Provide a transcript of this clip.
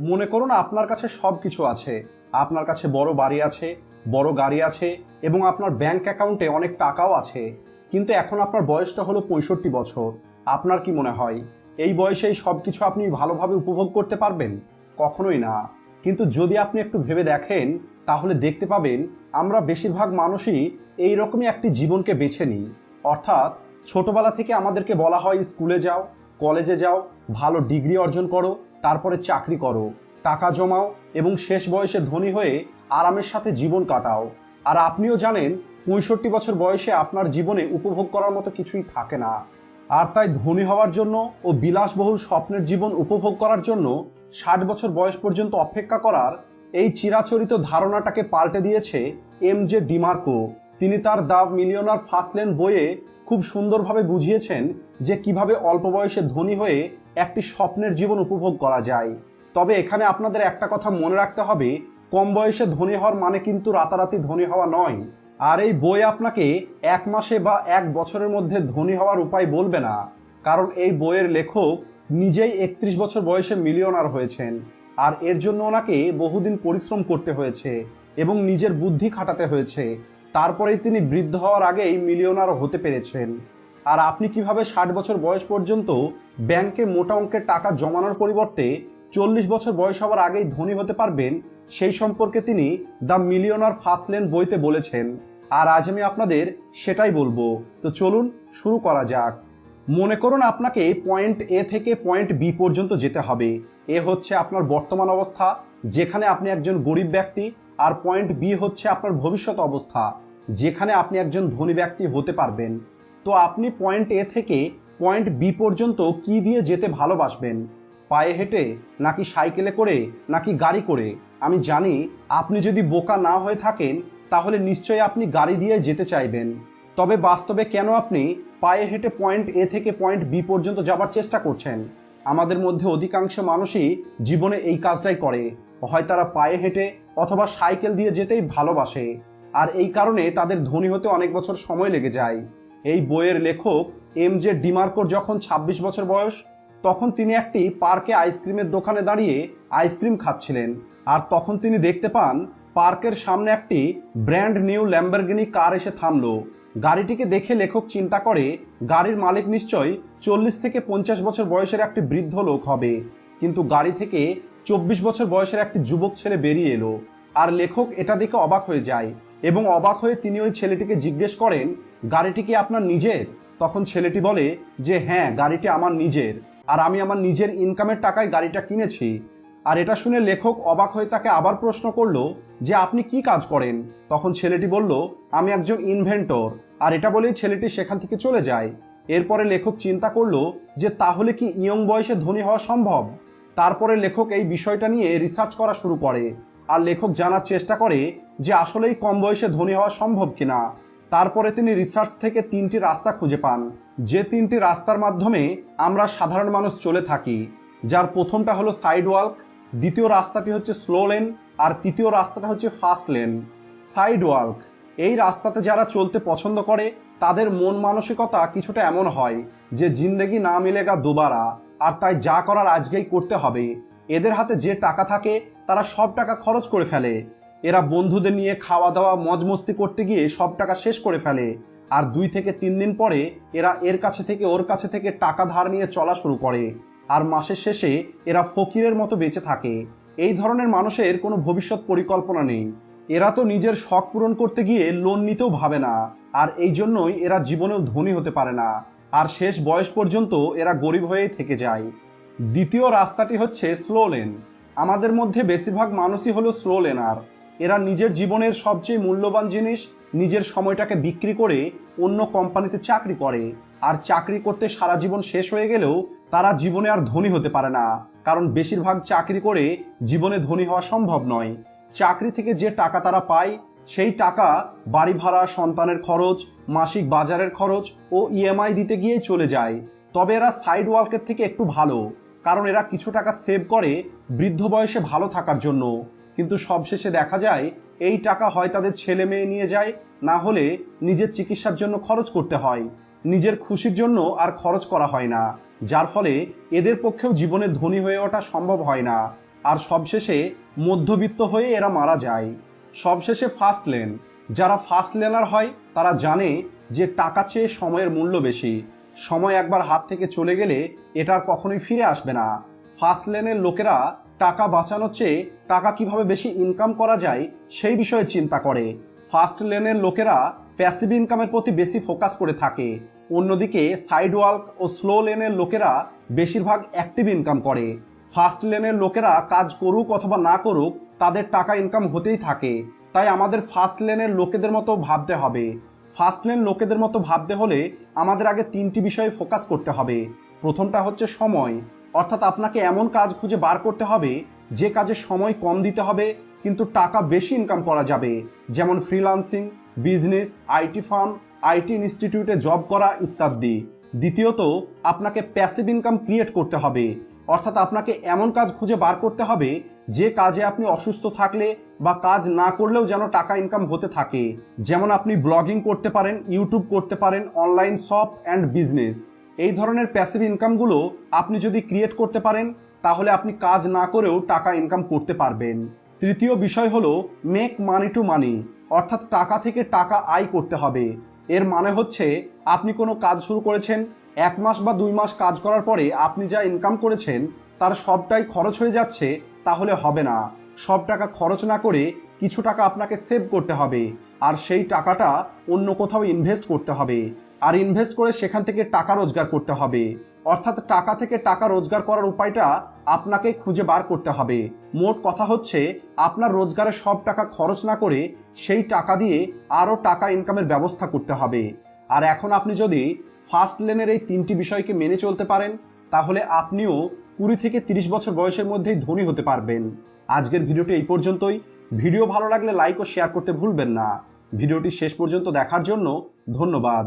মনে করুন আপনার কাছে সব কিছু আছে। আপনার কাছে বড় বাড়ি আছে, বড় গাড়ি আছে এবং আপনার ব্যাংক অ্যাকাউন্টে অনেক টাকাও আছে। কিন্তু এখন আপনার বয়সটা হলো পঁয়ষট্টি বছর। আপনার কি মনে হয়? এই বয়সে সব কিছু আপনি ভালোভাবে উপভোগ করতে পারবেন? কখনোই না। কিন্তু যদি আপনি একটু ভেবে দেখেন, তাহলে দেখতে পাবেন আমরা বেশিরভাগ মানুষই এই রকমই একটি জীবনকে বেছে নিই। অর্থাৎ ছোটবেলা থেকে আমাদেরকে বলা হয়, স্কুলে যাও কলেজে যাও, ভালো ডিগ্রি অর্জন করো, তারপরে চাকরি করো, টাকা জমাও এবং শেষ বয়সে ধনী হয়ে আরামের সাথে জীবন কাটাও। আর আপনিও জানেন, পঁয়ষট্টি বছর বয়সে আপনার জীবনে উপভোগ করার মতো কিছুই থাকে না। আর তাই ধনী হওয়ার জন্য ও বিলাসবহুল স্বপ্নের জীবন উপভোগ করার জন্য ষাট বছর বয়স পর্যন্ত অপেক্ষা করার এই চিরাচরিত ধারণাটাকে পাল্টে দিয়েছে এম জে ডিমার্কো। তিনি তার দ্য মিলিয়নার ফার্স্ট লেন বইয়ে খুব সুন্দরভাবে বুঝিয়েছেন যে কীভাবে অল্প বয়সে ধনী হয়ে একটি স্বপ্নের জীবন উপভোগ করা যায়। তবে এখানে আপনাদের একটা কথা মনে রাখতে হবে, কম বয়সে ধনী হওয়ার মানে কিন্তু রাতারাতি ধনী হওয়া নয়। আর এই বই আপনাকে এক মাসে বা এক বছরের মধ্যে ধনী হওয়ার উপায় বলবে না। কারণ এই বইয়ের লেখক নিজেই একত্রিশ বছর বয়সে মিলিয়নার হয়েছেন। আর এর জন্য ওনাকে বহুদিন পরিশ্রম করতে হয়েছে এবং নিজের বুদ্ধি খাটাতে হয়েছে। তারপরেই তিনি বৃদ্ধ হওয়ার আগেই মিলিয়নার হতে পেরেছেন। আর আপনি কীভাবে ষাট বছর বয়স পর্যন্ত ব্যাংকে মোটা অঙ্কের টাকা জমানোর পরিবর্তে চল্লিশ বছর বয়স হওয়ার আগেই ধনী হতে পারবেন, সেই সম্পর্কে তিনি দ্য মিলিয়নার ফার্স্ট লেন বইতে বলেছেন। আর আজ আমি আপনাদের সেটাই বলব। তো চলুন শুরু করা যাক। মনে করুন আপনাকে পয়েন্ট এ থেকে পয়েন্ট বি পর্যন্ত যেতে হবে। এ হচ্ছে আপনার বর্তমান অবস্থা, যেখানে আপনি একজন গরিব ব্যক্তি আর পয়েন্ট বি হচ্ছে আপনার ভবিষ্যৎ অবস্থা, যেখানে আপনি একজন ধনী ব্যক্তি হতে পারবেন। তো আপনি পয়েন্ট এ থেকে পয়েন্ট বি পর্যন্ত কি দিয়ে যেতে ভালোবাসবেন? পায়ে হেঁটে, নাকি সাইকেলে করে, নাকি গাড়ি করে? আমি জানি আপনি যদি বোকা না হয়ে থাকেন, তাহলে নিশ্চয়ই আপনি গাড়ি দিয়ে যেতে চাইবেন। তবে বাস্তবে কেন আপনি পায়ে হেঁটে পয়েন্ট এ থেকে পয়েন্ট বি পর্যন্ত যাবার চেষ্টা করছেন? আমাদের মধ্যে অধিকাংশ মানুষই জীবনে এই কাজটাই করে। হয় তারা পায়ে হেঁটে অথবা সাইকেল দিয়ে যেতেই ভালোবাসে। আর এই কারণে তাদের ধনী হতে অনেক বছর সময় লেগে যায়। এই বইয়ের লেখক এম জে ডিমার্কোর যখন ২৬ বছর বয়স, তখন তিনি একটি পার্কে আইসক্রিমের দোকানে দাঁড়িয়ে আইসক্রিম খাচ্ছিলেন। আর তখন তিনি দেখতে পান, পার্কের সামনে একটি ব্র্যান্ড নিউ ল্যাম্বরগিনি কার এসে থামলো। গাড়িটিকে দেখে লেখক চিন্তা করে, গাড়ির মালিক নিশ্চয়ই চল্লিশ থেকে পঞ্চাশ বছর বয়সের একটি বৃদ্ধ লোক হবে। কিন্তু গাড়ি থেকে চব্বিশ বছর বয়সের একটি যুবক ছেলে বেরিয়ে এলো। আর লেখক এটা দেখে অবাক হয়ে যায় এবং অবাক হয়ে তিনি ওই ছেলেটিকে জিজ্ঞেস করেন, গাড়িটি কি আপনার নিজের? তখন ছেলেটি বলে যে হ্যাঁ গাড়িটি আমার নিজের। আর আমি আমার নিজের ইনকামের টাকায় গাড়িটা কিনেছি। আর এটা শুনে লেখক অবাক হয়ে তাকে আবার প্রশ্ন করল যে, আপনি কি কাজ করেন? তখন ছেলেটি বলল, আমি একজন ইনভেন্টর আর এটা বলেই ছেলেটি সেখান থেকে চলে যায়। এরপরে লেখক চিন্তা করল যে, তাহলে কি ইয়ং বয়সে ধনী হওয়া সম্ভব? তারপরে লেখক এই বিষয়টা নিয়ে রিসার্চ করা শুরু করে। আর লেখক জানার চেষ্টা করে যে আসলেই কম বয়সে ধনী হওয়া সম্ভব কিনা। তারপরে তিনি রিসার্চ থেকে তিনটি রাস্তা খুঁজে পান। যে তিনটি রাস্তার মাধ্যমে আমরা সাধারণ মানুষ চলে থাকি, যার প্রথমটা হলো সাইড ওয়াল্ক দ্বিতীয় রাস্তাটি হচ্ছে স্লো লেন আর তৃতীয় রাস্তাটা হচ্ছে ফাস্ট লেন সাইড ওয়াল্ক এই রাস্তাতে যারা চলতে পছন্দ করে, তাদের মন মানসিকতা কিছুটা এমন হয় যে জিন্দেগি না মিলেগা দুবারা। আর তাই যা করার আজকেই করতে হবে। এদের হাতে যে টাকা থাকে, তারা সব টাকা খরচ করে ফেলে। এরা বন্ধুদের নিয়ে খাওয়া দাওয়া মজ মস্তি করতে গিয়ে সব টাকা শেষ করে ফেলে। আর দুই থেকে তিন দিন পরে এরা এর কাছে থেকে, ওর কাছে থেকে টাকা ধার নিয়ে চলা শুরু করে। আর মাসের শেষে এরা ফকিরের মতো বেঁচে থাকে। এই ধরনের মানুষের কোনো ভবিষ্যৎ পরিকল্পনা নেই। এরা তো নিজের শখ পূরণ করতে গিয়ে লোন নিতেও ভাবে না। আর এই জন্যই এরা জীবনেও ধনী হতে পারে না। আর শেষ বয়স পর্যন্ত এরা গরিব হয়েই থেকে যায়। দ্বিতীয় রাস্তাটি হচ্ছে স্লো লেন। আমাদের মধ্যে বেশিরভাগ মানুষই হলো স্লো লেনার। এরা নিজের জীবনের সবচেয়ে মূল্যবান জিনিস, নিজের সময়টাকে বিক্রি করে অন্য কোম্পানিতে চাকরি করে। আর চাকরি করতে সারা জীবন শেষ হয়ে গেলেও তারা জীবনে আর ধনী হতে পারে না। কারণ বেশিরভাগ চাকরি করে জীবনে ধনী হওয়া সম্ভব নয়। চাকরি থেকে যে টাকা তারা পায় সেই টাকা বাড়ি ভাড়া, সন্তানের খরচ, মাসিক বাজারের খরচ ও ইএমআই দিতে গিয়েই চলে যায়। তবে এরা সাইড ওয়ার্কের থেকে একটু ভালো, কারণ এরা কিছু টাকা সেভ করে বৃদ্ধ বয়সে ভালো থাকার জন্য। কিন্তু সবশেষে দেখা যায়, এই টাকা হয় তাদের ছেলে মেয়ে নিয়ে যায়, না হলে নিজের চিকিৎসার জন্য খরচ করতে হয়। নিজের খুশির জন্য আর খরচ করা হয় না, যার ফলে এদের পক্ষেও জীবনে ধনী হয়ে ওঠা সম্ভব হয় না। আর সবশেষে মধ্যবিত্ত হয়ে এরা মারা যায়। সবশেষে ফার্স্ট লেন যারা ফার্স্ট লেনার হয়, তারা জানে যে টাকা চেয়ে সময়ের মূল্য বেশি। সময় একবার হাত থেকে চলে গেলে এটার কখনোই ফিরে আসবে না। ফার্স্ট লেনের লোকেরা টাকা বাঁচানোর চেয়ে টাকা কীভাবে বেশি ইনকাম করা যায়, সেই বিষয়ে চিন্তা করে। ফার্স্ট লেনের লোকেরা প্যাসিভ ইনকামের প্রতি বেশি ফোকাস করে থাকে। অন্যদিকে সাইড ওয়ার্ক ও স্লো লেনের লোকেরা বেশিরভাগ অ্যাক্টিভ ইনকাম করে। ফার্স্ট লেনের লোকেরা কাজ করুক অথবা না করুক, তাদের টাকা ইনকাম হতেই থাকে। তাই আমাদের ফার্স্ট লেনের লোকেদের মতো ভাবতে হবে। ফার্স্ট লেন লোকেদের মতো ভাবতে হলে আমাদের আগে তিনটি বিষয়ে ফোকাস করতে হবে। প্রথমটা হচ্ছে সময়। অর্থাৎ আপনাকে এমন কাজ খুঁজে বার করতে হবে, যে কাজে সময় কম দিতে হবে, কিন্তু টাকা বেশি ইনকাম করা যাবে। যেমন freelancing business IT firm IT ইনস্টিটিউটে জব করা ইত্যাদি। দ্বিতীয়ত, আপনাকে প্যাসিভ ইনকাম ক্রিয়েট করতে হবে। অর্থাৎ আপনাকে এমন কাজ খুঁজে বার করতে হবে যে কাজে আপনি অসুস্থ থাকলে বা কাজ না করলেও যেন টাকা ইনকাম হতে থাকে। যেমন আপনি ব্লগিং করতে পারেন ইউটিউব করতে পারেন অনলাইন শপ অ্যান্ড বিজনেস এই ধরনের প্যাসিভ ইনকামগুলো আপনি যদি ক্রিয়েট করতে পারেন, তাহলে আপনি কাজ না করেও টাকা ইনকাম করতে পারবেন। তৃতীয় বিষয় হলো মেক মানি টু মানি অর্থাৎ টাকা থেকে টাকা আয় করতে হবে। এর মানে হচ্ছে আপনি কোনো কাজ শুরু করেছেন এক মাস বা দুই মাস কাজ করার পরে আপনি যা ইনকাম করেছেন, তার সবটাই খরচ হয়ে যাচ্ছে, তাহলে হবে না। সব টাকা খরচ না করে কিছু টাকা আপনাকে সেভ করতে হবে, আর সেই টাকাটা অন্য কোথাও ইনভেস্ট করতে হবে, আর ইনভেস্ট করে সেখান থেকে টাকা রোজগার করতে হবে। অর্থাৎ টাকা থেকে টাকা রোজগার করার উপায়টা আপনাকে খুঁজে বার করতে হবে। মোট কথা হচ্ছে, আপনার রোজগারের সব টাকা খরচ না করে সেই টাকা দিয়ে আরও টাকা ইনকামের ব্যবস্থা করতে হবে। আর এখন আপনি যদি ফার্স্ট লেনের এই তিনটি বিষয়কে মেনে চলতে পারেন, তাহলে আপনিও কুড়ি থেকে তিরিশ বছর বয়সের মধ্যেই ধনী হতে পারবেন। আজকের ভিডিওটি এই পর্যন্তই। ভিডিও ভালো লাগলে লাইক ও শেয়ার করতে ভুলবেন না। ভিডিওটি শেষ পর্যন্ত দেখার জন্য ধন্যবাদ।